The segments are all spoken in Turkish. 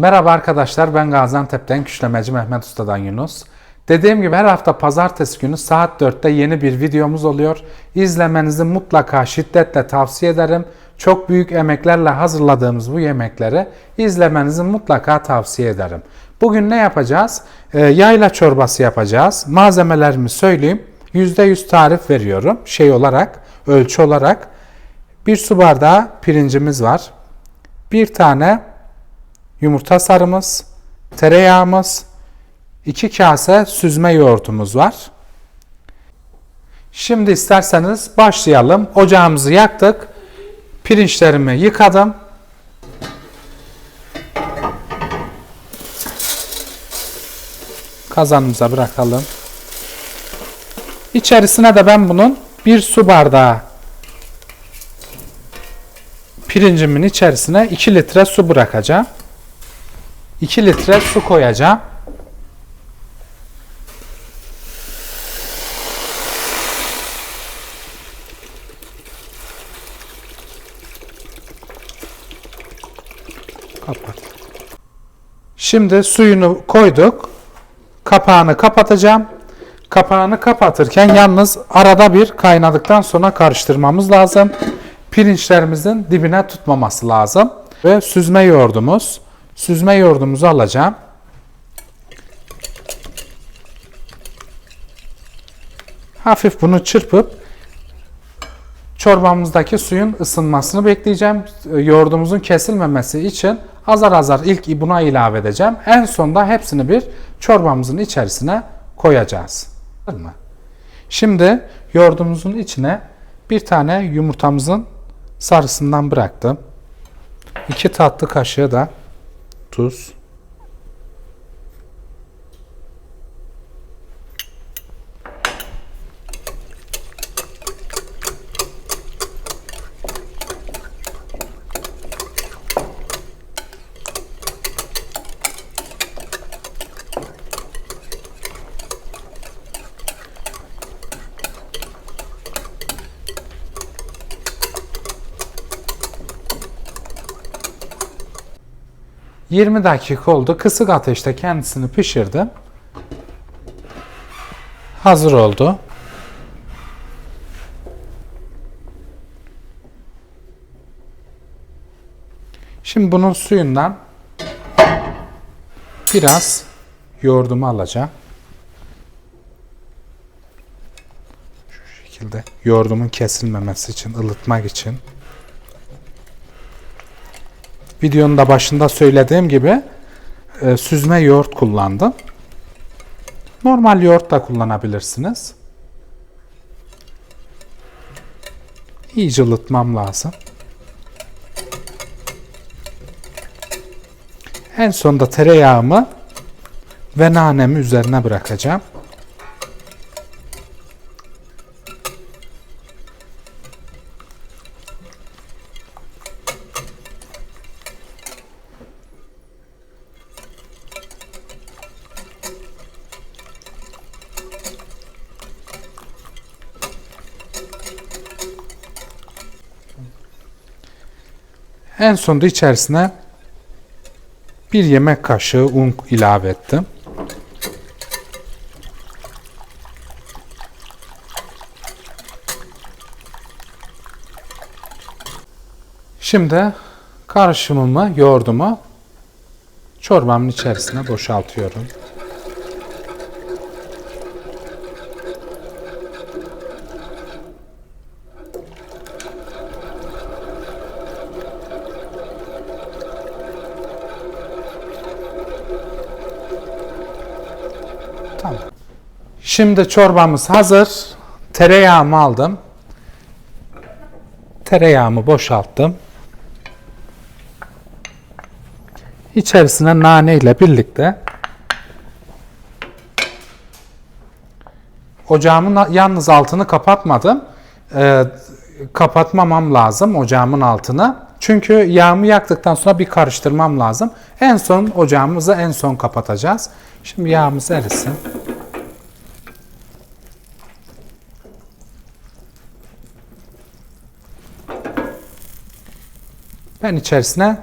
Merhaba arkadaşlar ben Gaziantep'ten Küşlemeci Mehmet Usta'dan Yunus. Dediğim gibi her hafta pazartesi günü saat 4'te yeni bir videomuz oluyor. İzlemenizi mutlaka şiddetle tavsiye ederim. Çok büyük emeklerle hazırladığımız bu yemekleri izlemenizi mutlaka tavsiye ederim. Bugün ne yapacağız? Ee, yayla çorbası yapacağız. Malzemelerimi söyleyeyim. %100 tarif veriyorum şey olarak, ölçü olarak. Bir su bardağı pirincimiz var. Bir tane yumurta sarımız, tereyağımız, 2 kase süzme yoğurtumuz var. Şimdi isterseniz başlayalım. Ocağımızı yaktık. Pirinçlerimi yıkadım. Kazanımıza bırakalım. İçerisine de ben bunun bir su bardağı pirincimin içerisine 2 litre su bırakacağım. 2 litre su koyacağım. Kapat. Şimdi suyunu koyduk. Kapağını kapatacağım. Kapağını kapatırken yalnız arada bir kaynadıktan sonra karıştırmamız lazım. Pirinçlerimizin dibine tutmaması lazım. Ve süzme yoğurdumuz. Süzme yoğurdumuzu alacağım. Hafif bunu çırpıp çorbamızdaki suyun ısınmasını bekleyeceğim. Yoğurdumuzun kesilmemesi için azar azar ilk buna ilave edeceğim. En sonda hepsini bir çorbamızın içerisine koyacağız. Şimdi yoğurdumuzun içine bir tane yumurtamızın sarısından bıraktım. 2 tatlı kaşığı da tuz. — 20 dakika oldu. Kısık ateşte kendisini pişirdim. Hazır oldu. Şimdi bunun suyundan biraz yoğurdumu alacağım. Şu şekilde yoğurdumun kesilmemesi için, ılıtmak için. Videonun da başında söylediğim gibi e, süzme yoğurt kullandım. Normal yoğurt da kullanabilirsiniz. İyice ılıtmam lazım. En sonda tereyağımı ve nanemi üzerine bırakacağım. En sonunda içerisine bir yemek kaşığı un ilave ettim. Şimdi karışımımı, yoğurdumu çorbamın içerisine boşaltıyorum. Tamam. Şimdi çorbamız hazır. Tereyağımı aldım. Tereyağımı boşalttım. İçerisine nane ile birlikte ocağımın yalnız altını kapatmadım. Ee, kapatmamam lazım ocağımın altını. Çünkü yağımı yaktıktan sonra bir karıştırmam lazım. En son ocağımızı en son kapatacağız. Şimdi yağımız erisin. Ben içerisine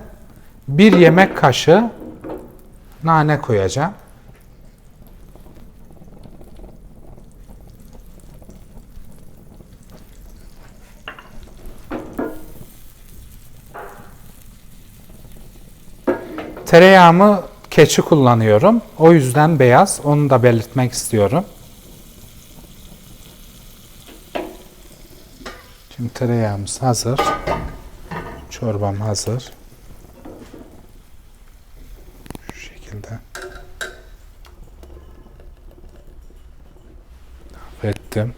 bir yemek kaşığı nane koyacağım. Tereyağımı keçi kullanıyorum. O yüzden beyaz. Onu da belirtmek istiyorum. Şimdi tereyağımız hazır. Çorbam hazır. Şu şekilde. Ettim.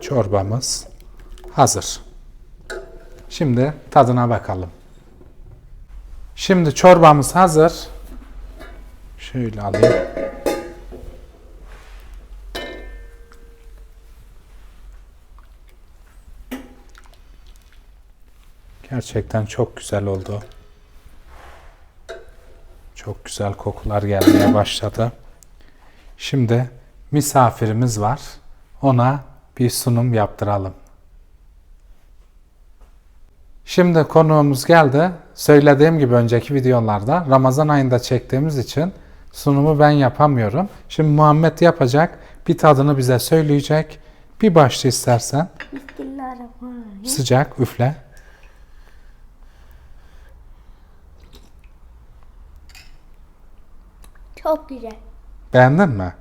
Çorbamız hazır. Şimdi tadına bakalım. Şimdi çorbamız hazır. Şöyle alayım. Gerçekten çok güzel oldu. Çok güzel kokular gelmeye başladı. Şimdi misafirimiz var. Ona bir sunum yaptıralım. Şimdi konuğumuz geldi. Söylediğim gibi önceki videolarda Ramazan ayında çektiğimiz için sunumu ben yapamıyorum. Şimdi Muhammed yapacak. Bir tadını bize söyleyecek. Bir başla istersen. Bismillahirrahmanirrahim. Sıcak üfle. Çok güzel. Beğendin mi?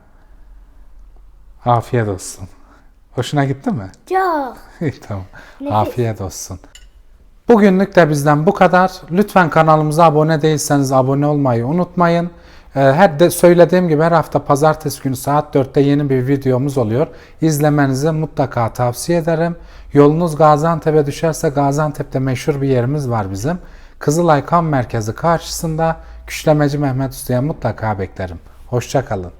Afiyet olsun. Hoşuna gitti mi? Çok. İyi tamam. Nefis. Afiyet olsun. Bugünlük de bizden bu kadar. Lütfen kanalımıza abone değilseniz abone olmayı unutmayın. Ee, Her de söylediğim gibi her hafta pazartesi günü saat 4'te yeni bir videomuz oluyor. İzlemenizi mutlaka tavsiye ederim. Yolunuz Gaziantep'e düşerse Gaziantep'te meşhur bir yerimiz var bizim. Kızılay Kan Merkezi karşısında Küşlemeci Mehmet Usta'ya mutlaka beklerim. Hoşçakalın.